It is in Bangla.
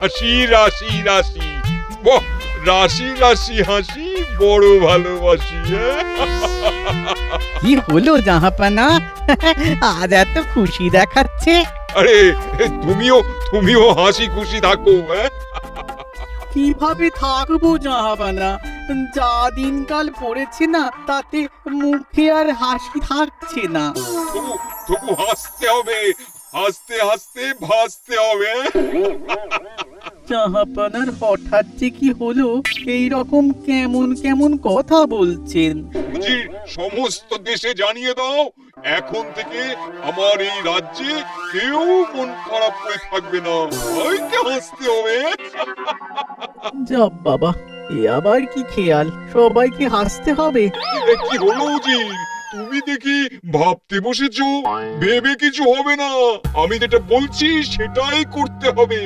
হাসি রাশি রাশি। বাহ রাশি রাশি হাসি বড় ভালোবাসি হ্যাঁ? কি হলো জাহাপানা? আজ এত খুশি দেখাচ্ছে। আরে তুমিও তুমিও হাসি খুশি থাকো হ্যাঁ? কীভাবে থাকব জাহাপানা? যা দিনকাল পড়েছে না তাতে মুখে আর হাসি থাকছে না। তবু তবু হাসতে হবে হাসতে হাসতে ভাসতে হবে হ্যাঁ? জাহাপানার হঠাৎ যে কি হলো এই রকম কেমন কেমন কথা বলছেন? বুঝি সমস্ত দেশে জানিয়ে দাও এখন থেকে আমার এই রাজ্যে কেউ মন খারাপ করে থাকবে না। সবাইকে হাসতে হবে? যা বাবা এ আবার কি খেয়াল? সবাইকে হাসতে হবে। এ কি হলো উজি তুমি দেখি ভাবতে বসেছো? ভেবে কিছু হবে না। আমি যেটা বলছি সেটাই করতে হবে।